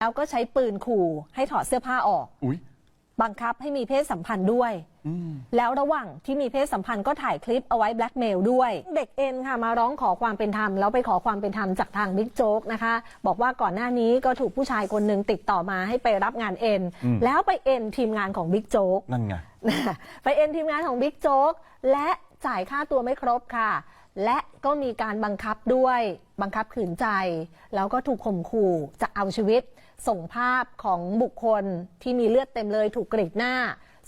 แล้วก็ใช้ปืนขู่ให้ถอดเสื้อผ้าออก อุ้ยบังคับให้มีเพศสัมพันธ์ด้วยแล้วระหว่างที่มีเพศสัมพันธ์ก็ถ่ายคลิปเอาไว้แบล็กเมลด้วย เด็กเอ็นค่ะมาร้องขอความเป็นธรรม แล้วไปขอความเป็นธรรมจากทางบิ๊กโจ๊กนะคะ บอกว่าก่อนหน้านี้ก็ถูกผู้ชายคนหนึ่งติดต่อมาให้ไปรับงานเอ็น แล้วไปเอ็นทีมงานของบิ๊กโจ๊ก นั่นไงไปเอ็นทีมงานของบิ๊กโจ๊กและจ่ายค่าตัวไม่ครบค่ะ และก็มีการบังคับด้วยบังคับขืนใจ แล้วก็ถูกข่มขู่จะเอาชีวิต ส่งภาพของบุคคลที่มีเลือดเต็มเลยถูกกรีดหน้า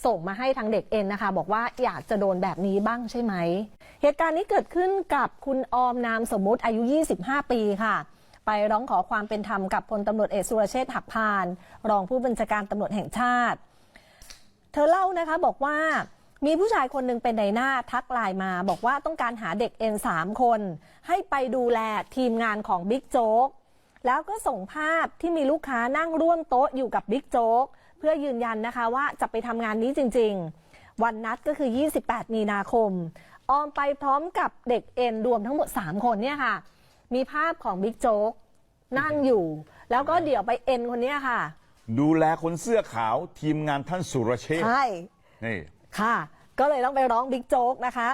ส่งมาให้ทางเด็กเอ็นนะคะ บอกว่าอยากจะโดนแบบนี้บ้างใช่ไหม เหตุการณ์นี้เกิดขึ้นกับคุณออมนามสมมุติอายุ 25 ปีค่ะ ไปร้องขอความเป็นธรรมกับพลตำรวจเอกสุรเชษฐ์หักพาน รองผู้บัญชาการตำรวจแห่งชาติ เธอเล่านะคะบอกว่ามีผู้ชายคนหนึ่งเป็นในหน้าทักไลน์มาบอกว่าต้องการหาเด็กเอ็นสามคน ให้ไปดูแลทีมงานของบิ๊กโจ๊ก แล้วก็ส่งภาพที่มีลูกค้านั่งร่วมโต๊ะอยู่กับบิ๊กโจ๊กเพื่อยืนยันนะคะว่าจะไปทำงานนี้จริง ๆ วันนัดก็คือ 28 มีนาคม ออมไปพร้อมกับเด็กเอ็นรวมทั้งหมด 3 คนเนี่ยค่ะ มีภาพของบิ๊กโจ๊กนั่งอยู่ แล้วก็เดี๋ยวไปเอ็นคนเนี้ยค่ะ ดูแลคนเสื้อขาวทีมงานท่านสุรเชษฐ์ใช่ นี่ ค่ะ ก็เลยต้องไปร้องบิ๊กโจ๊กนะคะ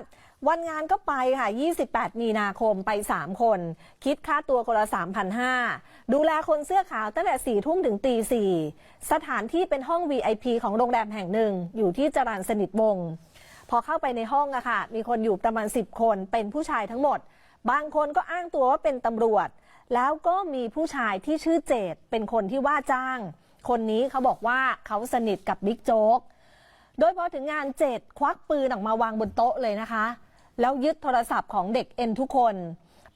วันงานก็ไปค่ะ 28 มีนาคมไป 3 คน คิดค่าตัวคนละ 3,500 ดูแลคนเสื้อขาวตั้งแต่ 4 ทุ่มถึงตี 4 สถานที่เป็นห้อง VIP ของโรงแรมแห่งหนึ่ง อยู่ที่จรัญสนิทวง พอเข้าไปในห้องอะค่ะ มีคนอยู่ประมาณ 10 คน เป็นผู้ชายทั้งหมด บางคนก็อ้างตัวว่าเป็นตำรวจ แล้วก็มีผู้ชายที่ชื่อเจดเป็นคนที่ว่าจ้าง คนนี้เขาบอกว่าเขาสนิทกับบิ๊กโจ๊ก โดยพอถึงงานเจดควักปืนออกมาวางบนโต๊ะเลยนะคะ แล้วยึดโทรศัพท์ของเด็กเอ็นทุกคน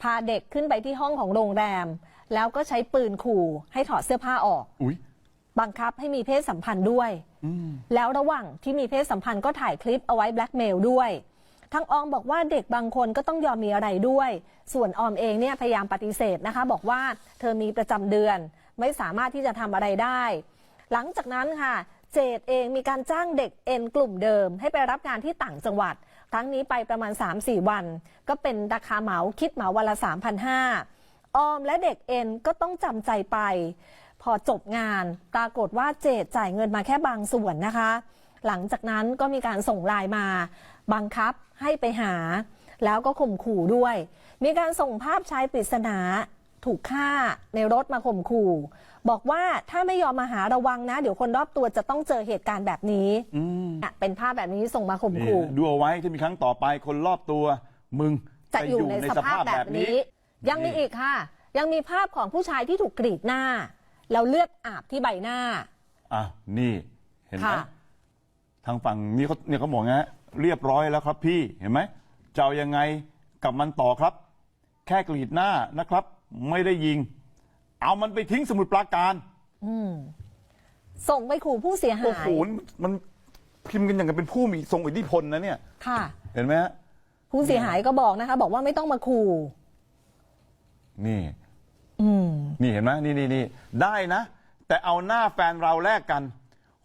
พาเด็กขึ้นไปที่ห้องของโรงแรม แล้วก็ใช้ปืนขู่ให้ถอดเสื้อผ้าออก อุ้ยบังคับให้มีเพศสัมพันธ์ด้วยแล้วระหว่างที่มีเพศสัมพันธ์ก็ถ่ายคลิปเอาไว้แบล็กเมลด้วย ทางออมบอกว่าเด็กบางคนก็ต้องยอมมีอะไรด้วย ส่วนออมเองเนี่ยพยายามปฏิเสธนะคะ บอกว่าเธอมีประจำเดือน ไม่สามารถที่จะทำอะไรได้ หลังจากนั้นค่ะ เจดเองมีการจ้างเด็กเอ็นกลุ่มเดิม ให้ไปรับงานที่ต่างจังหวัดครั้งนี้ไปประมาณ 3-4 วัน ก็เป็นราคาเหมาคิดเหมาวันละ 3,500ออมและเด็กเอ็นก็ต้องจำใจไป พอจบงานปรากฏว่าเจดจ่ายเงินมาแค่บางส่วนนะคะ หลังจากนั้นก็มีการส่งไลน์มาบังคับให้ไปหา แล้วก็ข่มขู่ด้วย มีการส่งภาพชายปริศนา ถูกฆ่าในรถมาข่มขู่ บอกว่าถ้าไม่ยอมมาหาระวังนะ เดี๋ยวคนรอบตัวจะต้องเจอเหตุการณ์แบบนี้อะเป็นภาพแบบนี้ส่งมาข่มนี่ขู่ ดูเอาไว้ถ้ามีครั้งต่อไปคนรอบตัวมึงจะอยู่ในสภาพแบบนี้ ยังมีอีกค่ะ ยังมีภาพของผู้ชายที่ถูกกรีดหน้า แล้วเลือดอาบที่ใบหน้า อะนี่เห็นไหมค่ะ ทางฝั่งนี้เขาเนี่ยเขาบอกไงเรียบร้อยแล้วครับพี่เห็นไหมจะเอายังไงกับมันต่อครับ แค่กรีดหน้านะครับ ไม่ได้ยิง เอามันไปทิ้งสมุดปราการส่งไปขู่ผู้เสียโอ้หาโหย มันพิมพ์กันอย่างกับเป็นผู้มีทรงอิทธิพลนะเนี่ย ค่ะ เห็นไหมฮะ ผู้เสียหายก็บอกนะคะ บอกว่าไม่ต้องมาขู่ นี่ อืม นี่เห็นไหมนี่นี่นี่ได้นะ แต่เอาหน้าแฟนเราแลกกัน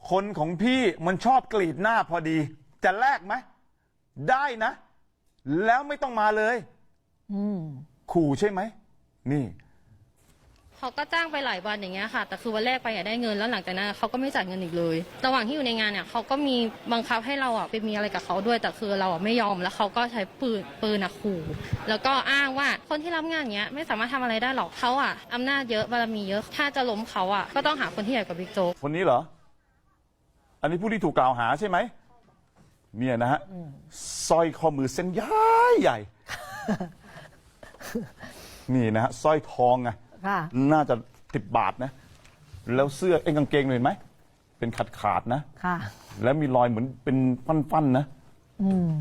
คนของพี่มันชอบกรีดหน้าพอดี จะแลกไหม ได้นะ แล้วไม่ต้องมาเลย อืม ขู่ใช่ไหม นี่ เขาก็จ้างไปหลายวันอย่างเงี้ยค่ะ แต่คือวันแรกไปอยากได้เงินแล้วหลังจากนั้นเขาก็ไม่จ่ายเงินอีกเลย ระหว่างที่อยู่ในงานเนี่ยเขาก็มีบังคับให้เราอะไปมีอะไรกับเขาด้วย แต่คือเราอะไม่ยอมแล้วเขาก็ใช้ปืนปืนอะขู่แล้วก็อ้างว่าคนที่รับงานเนี้ยไม่สามารถทำอะไรได้หรอกเขาอะอำนาจเยอะบารมีเยอะ ถ้าจะล้มเขาอะก็ต้องหาคนที่ใหญ่กว่าบิ๊กโจ๊ก คนนี้เหรอ อันนี้ผู้ที่ถูกกล่าวหาใช่ไหม เนี่ยนะฮะสร้อยข้อมือเส้นใหญ่ใหญ่ นี่นะฮะสร้อยทองไงค่ะ น่าจะสิบบาทนะ แล้วเสื้อเอ็งกางเกงเห็นไหม เป็นขาดขาดๆนะ ค่ะ แล้วมีรอยเหมือนเป็นฟันๆนะ อืม